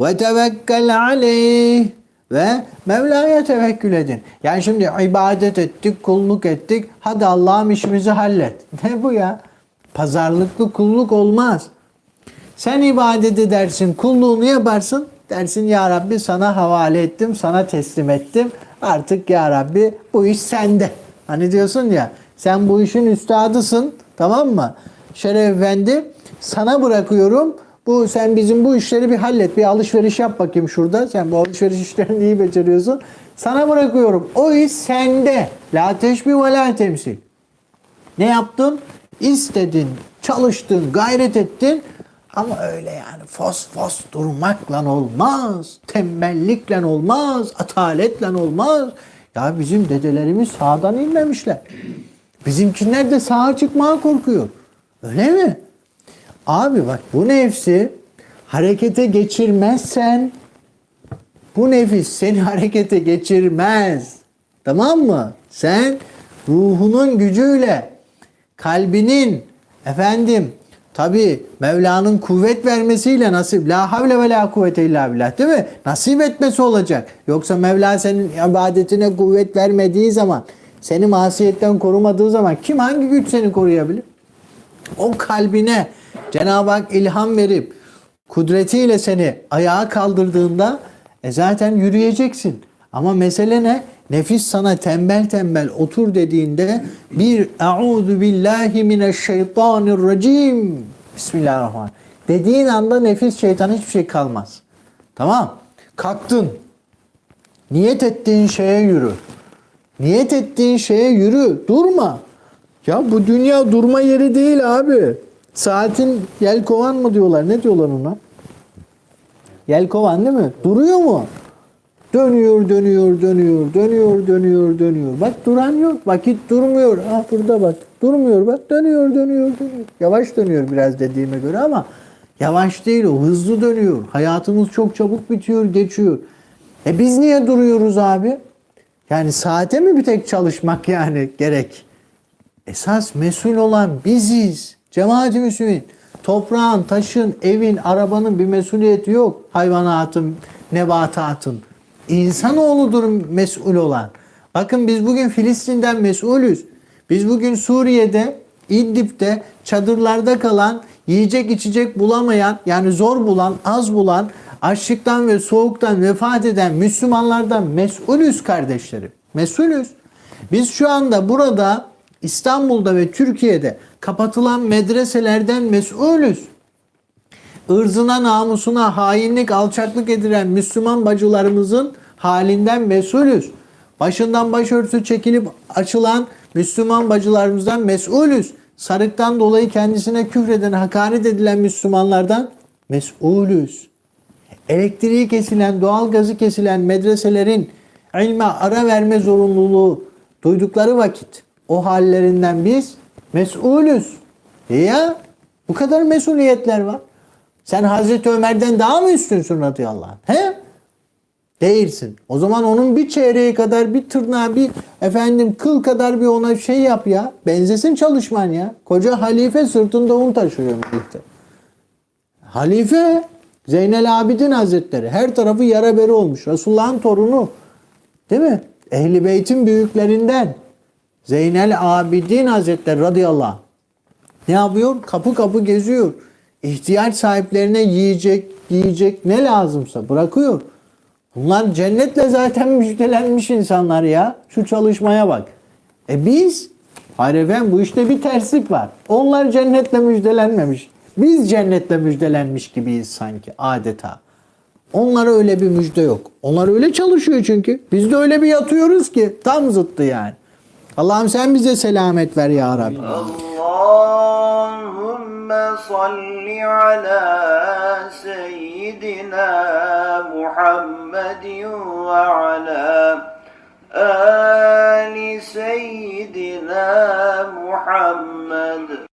ve tevekkel aleyh ve Mevla'ya tevekkül edin. Yani şimdi ibadet ettik, kulluk ettik. Hadi Allah'ım işimizi hallet. Ne bu ya? Pazarlıklı kulluk olmaz. Sen ibadet edersin, kulluğunu yaparsın. Dersin ya Rabbi sana havale ettim, sana teslim ettim. Artık ya Rabbi bu iş sende. Hani diyorsun ya sen bu işin üstadısın tamam mı? Şeref Efendi sana bırakıyorum. Bu sen bizim bu işleri bir hallet. Bir alışveriş yap bakayım şurada. Sen bu alışveriş işlerini iyi beceriyorsun. Sana bırakıyorum. O iş sende. La teşbih ve la temsil. Ne yaptın? İstedin, çalıştın, gayret ettin. Ama öyle yani fos fos durmakla olmaz. Tembellikle olmaz. Ataletle olmaz. Ya bizim dedelerimiz sağdan inmemişler. Bizimkiler de sağa çıkmaya korkuyor. Öyle mi? Abi bak bu nefsi harekete geçirmezsen bu nefis seni harekete geçirmez. Tamam mı? Sen ruhunun gücüyle kalbinin efendim tabi Mevla'nın kuvvet vermesiyle nasip la havle ve la kuvvete illa billah değil mi? Nasip etmesi olacak. Yoksa Mevla senin ibadetine kuvvet vermediği zaman seni masiyetten korumadığı zaman kim hangi güç seni koruyabilir? O kalbine Cenab-ı Hak ilham verip kudretiyle seni ayağa kaldırdığında e zaten yürüyeceksin. Ama mesele ne? Nefis sana tembel tembel otur dediğinde bir Euzu billahi mineşşeytanirracim Bismillahirrahmanirrahim. Dediğin anda nefis şeytan hiçbir şey kalmaz. Tamam. Kalktın. Niyet ettiğin şeye yürü. Niyet ettiğin şeye yürü. Durma. Ya bu dünya durma yeri değil abi. Saatin yelkovan mı diyorlar? Ne diyorlar ona? Yelkovan değil mi? Duruyor mu? Dönüyor, dönüyor, dönüyor, dönüyor, dönüyor, dönüyor. Bak duran yok. Vakit durmuyor. Ah burada bak. Durmuyor bak. Dönüyor, dönüyor, dönüyor. Yavaş dönüyor biraz dediğime göre ama yavaş değil o. Hızlı dönüyor. Hayatımız çok çabuk bitiyor, geçiyor. E biz niye duruyoruz abi? Yani saate mi bir tek çalışmak yani gerek? Esas mesul olan biziz. Cemaat-i Müslümin. Toprağın, taşın, evin, arabanın bir mesuliyeti yok. Hayvanatın, nebatatın. İnsanoğludur mesul olan. Bakın biz bugün Filistin'den mesulüz. Biz bugün Suriye'de, İdlib'de çadırlarda kalan, yiyecek içecek bulamayan, yani zor bulan, az bulan, açlıktan ve soğuktan vefat eden Müslümanlardan mesulüz kardeşlerim. Mesulüz. Biz şu anda burada İstanbul'da ve Türkiye'de kapatılan medreselerden mesulüz. Irzına, namusuna hainlik, alçaklık edilen Müslüman bacılarımızın halinden mesulüz. Başından başörtüsü çekilip açılan Müslüman bacılarımızdan mesulüz. Sarıktan dolayı kendisine küfreden, hakaret edilen Müslümanlardan mesulüz. Elektriği kesilen, doğalgazı kesilen medreselerin ilme ara verme zorunluluğu duydukları vakit o hallerinden biz mesulüz. E ya bu kadar mesuliyetler var. Sen Hazreti Ömer'den daha mı üstünsün radıyallahu anh? He? Değilsin. O zaman onun bir çeyreği kadar bir tırnağı bir efendim kıl kadar bir ona şey yap ya. Benzesin çalışman ya. Koca halife sırtında un taşıyor birlikte. Halife Zeynel Abidin Hazretleri her tarafı yara beri olmuş. Resulullah'ın torunu. Değil mi? Ehli Beyt'in büyüklerinden. Zeynel Abidin Hazretleri radıyallahu anh. Ne yapıyor? Kapı kapı geziyor. İhtiyaç sahiplerine yiyecek, yiyecek ne lazımsa bırakıyor. Bunlar cennetle zaten müjdelenmiş insanlar ya. Şu çalışmaya bak. E biz, hayır efendim bu işte bir terslik var. Onlar cennetle müjdelenmemiş. Biz cennetle müjdelenmiş gibiyiz sanki adeta. Onlara öyle bir müjde yok. Onlar öyle çalışıyor çünkü. Biz de öyle bir yatıyoruz ki tam zıttı yani. Allah'ım sen bize selamet ver ya Rabbi. Allahümme salli ala seyyidina Muhammedin ve ala ali seyyidina Muhammed.